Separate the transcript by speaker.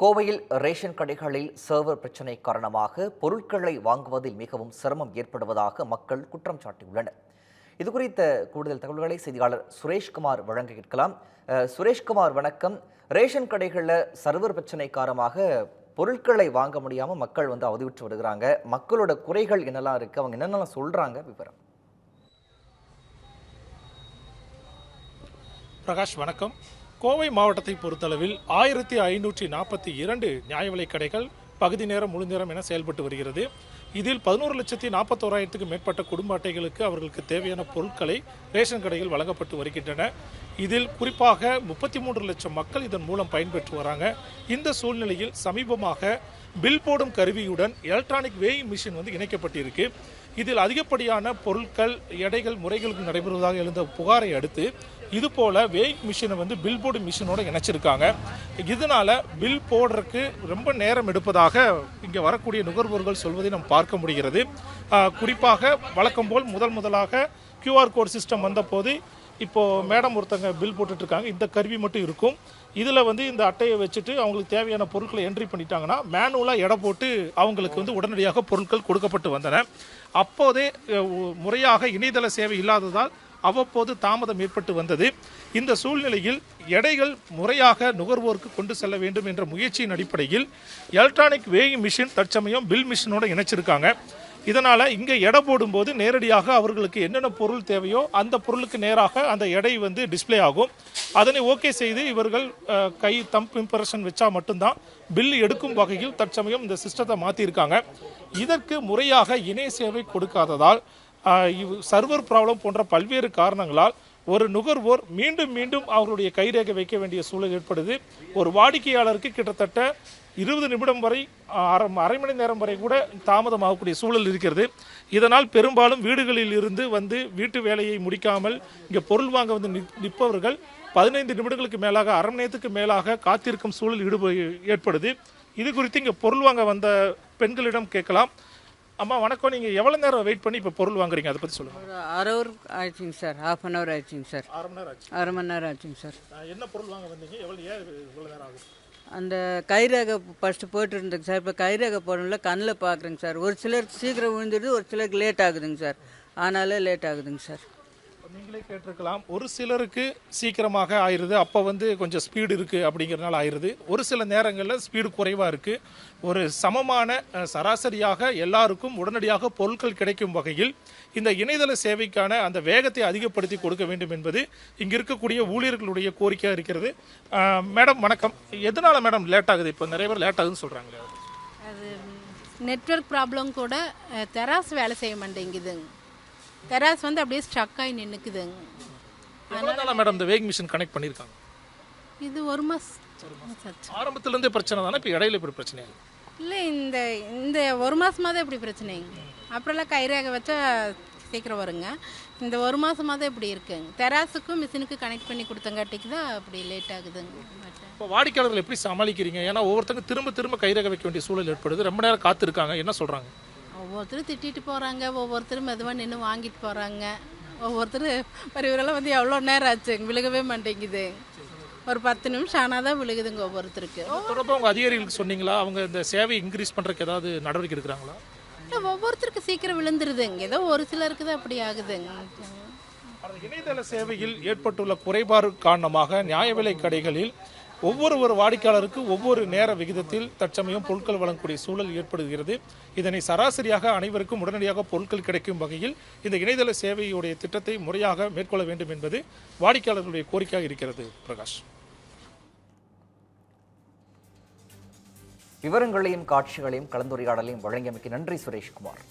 Speaker 1: கோவையில் ரேஷன் கடைகளில் சர்வர் பிரச்சினை காரணமாக பொருட்களை வாங்குவதில் மிகவும் சிரமம் ஏற்படுவதாக மக்கள் குற்றம் சாட்டியுள்ளனர். இது குறித்த கூடுதல் தகவல்களை செய்தியாளர் சுரேஷ்குமார் வழங்க கேட்கலாம். சுரேஷ்குமார் வணக்கம். ரேஷன் கடைகளில் சர்வர் பிரச்சினை காரணமாக பொருட்களை வாங்க முடியாமல் மக்கள் வந்து அவதிவிட்டு வருகிறாங்க. மக்களோட குறைகள் என்னெல்லாம் இருக்குது அவங்க என்னென்னலாம் சொல்கிறாங்க விவரம்.
Speaker 2: பிரகாஷ் வணக்கம். கோவை மாவட்டத்தை பொறுத்தளவில் ஆயிரத்தி ஐநூற்றி நாற்பத்தி இரண்டு நியாய விலை கடைகள் பகுதி நேரம் முழு நேரம் என செயல்பட்டு வருகிறது. இதில் பதினோரு லட்சத்தி நாற்பத்தோராயிரத்துக்கும் மேற்பட்ட குடும்ப அட்டைகளுக்கு அவர்களுக்கு தேவையான பொருட்களை ரேஷன் கடைகள் வழங்கப்பட்டு வருகின்றன. இதில் குறிப்பாக முப்பத்தி மூன்று லட்சம் மக்கள் இதன் மூலம் பயன்பெற்று வராங்க. இந்த சூழ்நிலையில் சமீபமாக பில் போடும் கருவியுடன் எலக்ட்ரானிக் வேயிங் மிஷின் வந்து இணைக்கப்பட்டிருக்கு. இதில் அதிகப்படியான பொருட்கள் எடைகள் முறைகளுக்கு நடைபெறுவதாக எழுந்த புகாரை அடுத்து இது போல வேயிங் மிஷினை வந்து பில் போர்டு மிஷினோட இணைச்சிருக்காங்க. இதனால பில் போடுறதுக்கு ரொம்ப நேரம் எடுப்பதாக இங்கே வரக்கூடிய நுகர்வோர்கள் சொல்வதை நாம் பார்க்க முடிகிறது. குறிப்பாக வழக்கம் போல் முதல் முதலாக கியூஆர் கோட் சிஸ்டம் வந்தபோது இப்போது மேடம் ஒருத்தங்க பில் போட்டுட்ருக்காங்க. இந்த கருவி மட்டும் இருக்கும். இதில் வந்து இந்த அட்டையை வச்சுட்டு அவங்களுக்கு தேவையான பொருட்களை என்ட்ரி பண்ணிட்டாங்கன்னா மேனுவலாக எடை போட்டு அவங்களுக்கு வந்து உடனடியாக பொருட்கள் கொடுக்கப்பட்டு வந்தன. அப்போதே முறையாக இணையதள சேவை இல்லாததால் அவ்வப்போது தாமதம் ஏற்பட்டு வந்தது. இந்த சூழ்நிலையில் எடைகள் முறையாக நுகர்வோருக்கு கொண்டு செல்ல வேண்டும் என்ற முயற்சியின் அடிப்படையில் எலக்ட்ரானிக் வேயிங் மிஷின் தற்சமயம் பில் மிஷினோடு இணைச்சிருக்காங்க. இதனால் இங்கே எடை போடும்போது நேரடியாக அவர்களுக்கு என்னென்ன பொருள் தேவையோ அந்த பொருளுக்கு நேராக அந்த எடை வந்து டிஸ்ப்ளே ஆகும். அதனை ஓகே செய்து இவர்கள் கை தம்ப் இம்ப்ரெஷன் வச்சா மட்டும்தான் பில் எடுக்கும் வகையில் தற்சமயம் இந்த சிஸ்டத்தை மாற்றியிருக்காங்க இதற்கு முறையாக இணைய சேவை கொடுக்காததால் இவ் சர்வர் ப்ராப்ளம் போன்ற பல்வேறு காரணங்களால் ஒரு நுகர்வோர் மீண்டும் மீண்டும் அவர்களுடைய கைரேகை வைக்க வேண்டிய சூழல் ஏற்படுது. ஒரு வாடிக்கையாளருக்கு கிட்டத்தட்ட இருபது நிமிடம் வரை அரை அரை மணி நேரம் வரை கூட தாமதமாகக்கூடிய சூழல் இருக்கிறது. இதனால் பெரும்பாலும் வீடுகளில் இருந்து வந்து வீட்டு வேலையை முடிக்காமல் இங்கே பொருள் வாங்க வந்து நிற்- நிற்பவர்கள் பதினைந்து நிமிடங்களுக்கு மேலாக அரை மணி நேரத்துக்கு மேலாக காத்திருக்கும் சூழல் ஈடுப ஏற்படுது. இது குறித்து இங்கே பொருள் வாங்க வந்த பெண்களிடம் கேட்கலாம். அம்மா வணக்கம். நீங்கள் எவ்வளோ நேரம் வெயிட் பண்ணி இப்போ பொருள் வாங்குறீங்க? அதை பற்றி சொல்லுங்கள்
Speaker 3: அரை ஹவர் ஆயிடுச்சுங்க சார். ஹாஃப் அன் ஹவர் ஆயிடுச்சுங்க சார்.
Speaker 2: அரை மணி நேரம் ஆச்சு.
Speaker 3: அரை மணி நேரம் ஆச்சுங்க சார்.
Speaker 2: என்ன பொருள் வாங்க வந்தீங்க? எவ்வளோ ஏன் இவ்வளோ நேரம் ஆகும்
Speaker 3: அந்த கைரேகை ஃபஸ்ட்டு போட்டுருந்தேங்க சார். இப்போ கைரேகை போடணும்ல கண்ணில் பார்க்குறேங்க சார். ஒரு சிலருக்கு சீக்கிரம் விழுந்துடுது ஒரு சிலருக்கு லேட் ஆகுதுங்க சார். ஆனாலே லேட் ஆகுதுங்க சார்.
Speaker 2: நீங்களே கேட்டிருக்கலாம். ஒரு சிலருக்கு சீக்கிரமாக ஆயிடுது அப்போ வந்து கொஞ்சம் ஸ்பீடு இருக்குது அப்படிங்கிறனால ஆயிடுது ஒரு சில நேரங்களில் ஸ்பீடு குறைவாக இருக்குது ஒரு சமமான சராசரியாக எல்லாருக்கும் உடனடியாக பொருட்கள் கிடைக்கும் வகையில் இந்த இணையதள சேவைக்கான அந்த வேகத்தை அதிகப்படுத்தி கொடுக்க வேண்டும் என்பது இங்கே இருக்கக்கூடிய ஊழியர்களுடைய கோரிக்கையாக இருக்கிறது. மேடம் வணக்கம். எதனால் மேடம் லேட் ஆகுது? இப்போ நிறைய பேர் லேட் ஆகுதுன்னு சொல்கிறாங்களே
Speaker 4: அது நெட்வொர்க் ப்ராப்ளம் கூட தெராஸ் வேலை செய்ய மாட்டேங்குதுங்க தெராஸ் வந்து அப்படியே ஸ்ட்ரக் ஆகி நின்றுக்குதுங்க
Speaker 2: நாளாக மேடம் இந்த வேக் மிஷின் கனெக்ட் பண்ணியிருக்காங்க?
Speaker 4: இது ஒரு மாதம்
Speaker 2: ஆரம்பத்துலேருந்தே பிரச்சனை தானே இப்போ இடையில இப்படி பிரச்சனை
Speaker 4: இல்லை. இந்த இந்த ஒரு மாதமாக தான் இப்படி பிரச்சனைங்க அப்புறம்லாம் கைரேகை வச்சா சீக்கிரம் வருங்க. இந்த ஒரு மாதமாக தான் இப்படி இருக்குங்க தெராஸுக்கும் மிஷினுக்கு கனெக்ட் பண்ணி கொடுத்தங்காட்டிக்கு தான் அப்படி லேட் ஆகுதுங்க மற்ற
Speaker 2: இப்போ வாடிக்கையாளர்கள் எப்படி சமாளிக்கிறீங்க? ஏன்னா ஒவ்வொருத்தங்க திரும்ப திரும்ப கைரேகை வைக்க வேண்டிய சூழல் ஏற்படுது. ரொம்ப நேரம் காத்திருக்காங்க. என்ன சொல்றாங்க?
Speaker 4: ஒவ்வொருத்தரும் திட்டிட்டு போகிறாங்க ஒவ்வொருத்தரும் மெதுவாக நின்று வாங்கிட்டு போகிறாங்க ஒவ்வொருத்தர் பெரியவரெல்லாம் வந்து எவ்வளோ நேரம் ஆச்சுங்க விழுகவே மாட்டேங்குது. ஒரு பத்து நிமிஷம் ஆனால் தான் விழுகுதுங்க ஒவ்வொருத்தருக்கு.
Speaker 2: தொடர்பாக உங்க அதிகாரிகளுக்கு சொன்னீங்களா? அவங்க இந்த சேவை இன்க்ரீஸ் பண்றதுக்கு ஏதாவது நடவடிக்கை எடுக்கிறாங்களா?
Speaker 4: இல்லை ஒவ்வொருத்தருக்கு சீக்கிரம் விழுந்துருதுங்க ஏதோ ஒரு சிலருக்கு தான் அப்படி ஆகுதுங்க
Speaker 2: இணையதள சேவையில் ஏற்பட்டுள்ள குறைபாடு காரணமாக நியாய விலை கடைகளில் ஒவ்வொரு ஒரு வாடிக்கையாளருக்கு ஒவ்வொரு நேர விகிதத்தில் தற்சமயம் பொருட்கள் வழங்கக்கூடிய சூழல் ஏற்படுகிறது. இதனை சராசரியாக அனைவருக்கும் உடனடியாக பொருட்கள் கிடைக்கும் வகையில் இந்த இணையதள சேவையுடைய திட்டத்தை முறையாக மேற்கொள்ள வேண்டும் என்பது வாடிக்கையாளர்களுடைய கோரிக்கையாக இருக்கிறது பிரகாஷ்.
Speaker 1: விவரங்களையும் காட்சிகளையும் கலந்துரையாடலையும் வழங்கியமைக்கு நன்றி சுரேஷ்குமார்.